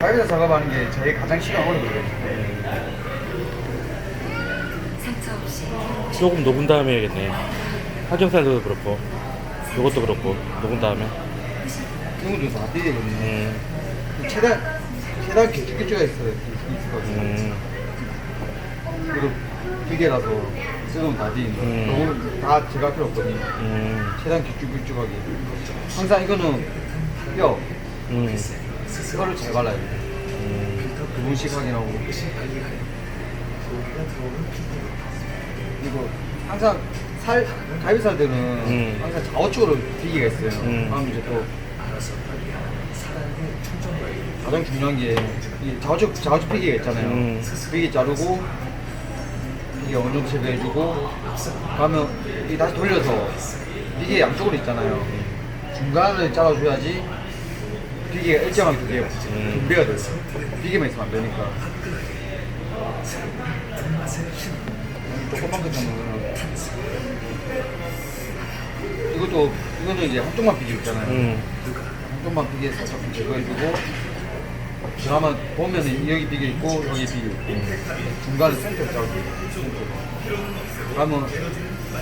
가게에서 작업하는 게 제일 가장 시간 오래 걸려요. 상처 없이 조금 녹은 다음에 해야겠네. 항정살도 그렇고, 요것도 그렇고, 녹은 다음에. 이런 것도 다 띠거든요. 음, 최대한 최대한 길쭉길쭉가 있어요. 있거든요. 음, 그리고 기계라서 쓰면 다 띠는데 음. 너무 다 제가 필요 없거든요. 음, 최대한 길쭉길쭉하게. 항상 이거는 뼈 음, 뼈를 잘 발라야 돼요. 음, 구분식 확인하고 그리고 항상 살 갈비살들은 음. 항상 좌우측으로 비기가 있어요. 음. 그럼 이제 또 가장 중요한 게 이 좌우측 좌우측 비기가 있잖아요. 음. 비기 자르고 비기 어느 정도 제거해주고 그러면 이 다시 돌려서 비기 양쪽으로 있잖아요. 중간을 잘라줘야지 비기가 일정하게 그게 분배가 돼요. 비계만 있으면 안 되니까. 조금만 괜찮으면 이것도 이거는 이제 한쪽만 비계 있잖아요. 음, 한쪽만 비계 살짝 좀 제거해주고 그러면 보면은 여기 비계 있고 여기 비계 있고 중간에 센터 센터. 그러면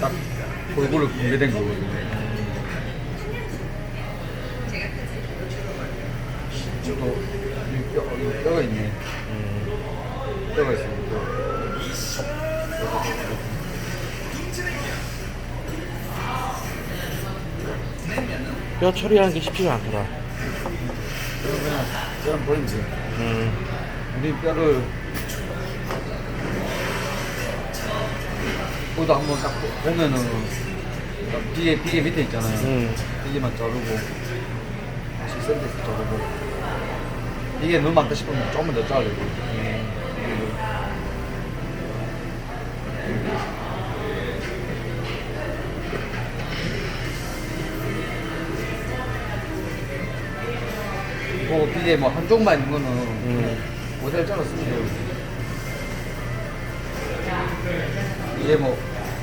딱 골고루 분배된 거거든요. 또 여기 뼈, 뼈가 있네. 음. 뼈가 있습니다. 뼈 처리하는 게 쉽지가 않더라. 그럼 그냥 버리면 돼요. 음, 우리 뼈를 그것도 한번 딱 보- 보면은 딱 비계 비계 밑에 있잖아요. 음. 비계만 자르고 다시 샌드에서 자르고 이게 너무 많다 싶으면 조금만 더 자르고. 뭐 비계 뭐 한쪽만 있는 거는 음, 모델 잘랐으면 돼요. 이게 뭐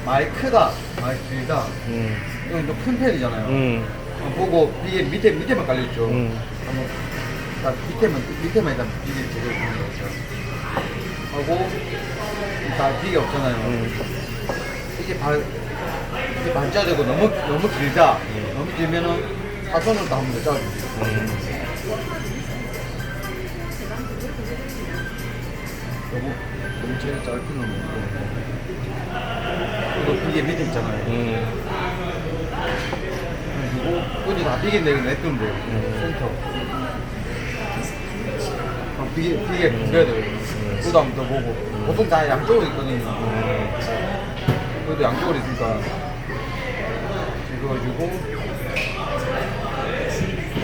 많이 크다, 많이 길다. 음, 이건 좀큰 편이잖아요. 음, 보고 이게 밑에 밑에만 깔려 있죠. 음. 한번 딱 밑에만 밑에만 일단 비계 제거해 주는 거죠. 하고 다 비계 없잖아요. 음. 이게 발 이게 반자되고 너무 너무 길다. 너무 길면은 사선으로 다 한번 더 잘라주세요. 너무 너무 제일 짧은 놈. 이거 비계 밑에 있잖아요. 음, 그리고 어디 다 비계 내가 냈던데 센터. 아, 비계 비계 분배야 돼요. 더 보고 보통 다 양쪽으로 있거든요. 그래도 양쪽으로 있으니까 제거해주고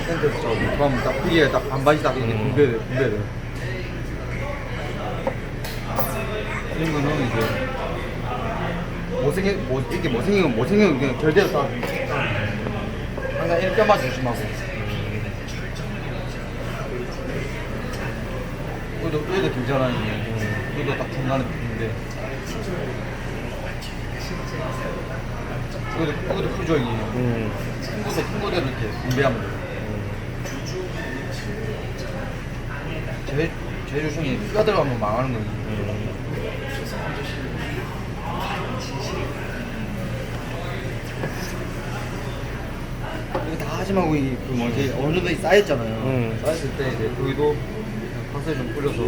센터에서 잡고 그럼 딱 비계가 딱 반반씩 딱 이렇게 음. 분배돼 분배돼. 이런 거는 이제 못생긴 못 이게 못생긴 건 못생긴 건 그냥 절대로 다 항상 이렇게 뼈만 조심하고. 그래도 얘도 괜찮아요. 얘도 딱 중간에 있는데. 그래도 그것도 풀조형이에요. 음, 큰 곳에 큰 곳에 이렇게 분배하면 돼요. 제, 제 조성이 뼈 들어가면 망하는 거예요. 음. 이거 다 하지마고 이 그 뭐지 어느 정도 쌓였잖아요. 음. 쌓였을 때 이제 파스 좀 뿌려서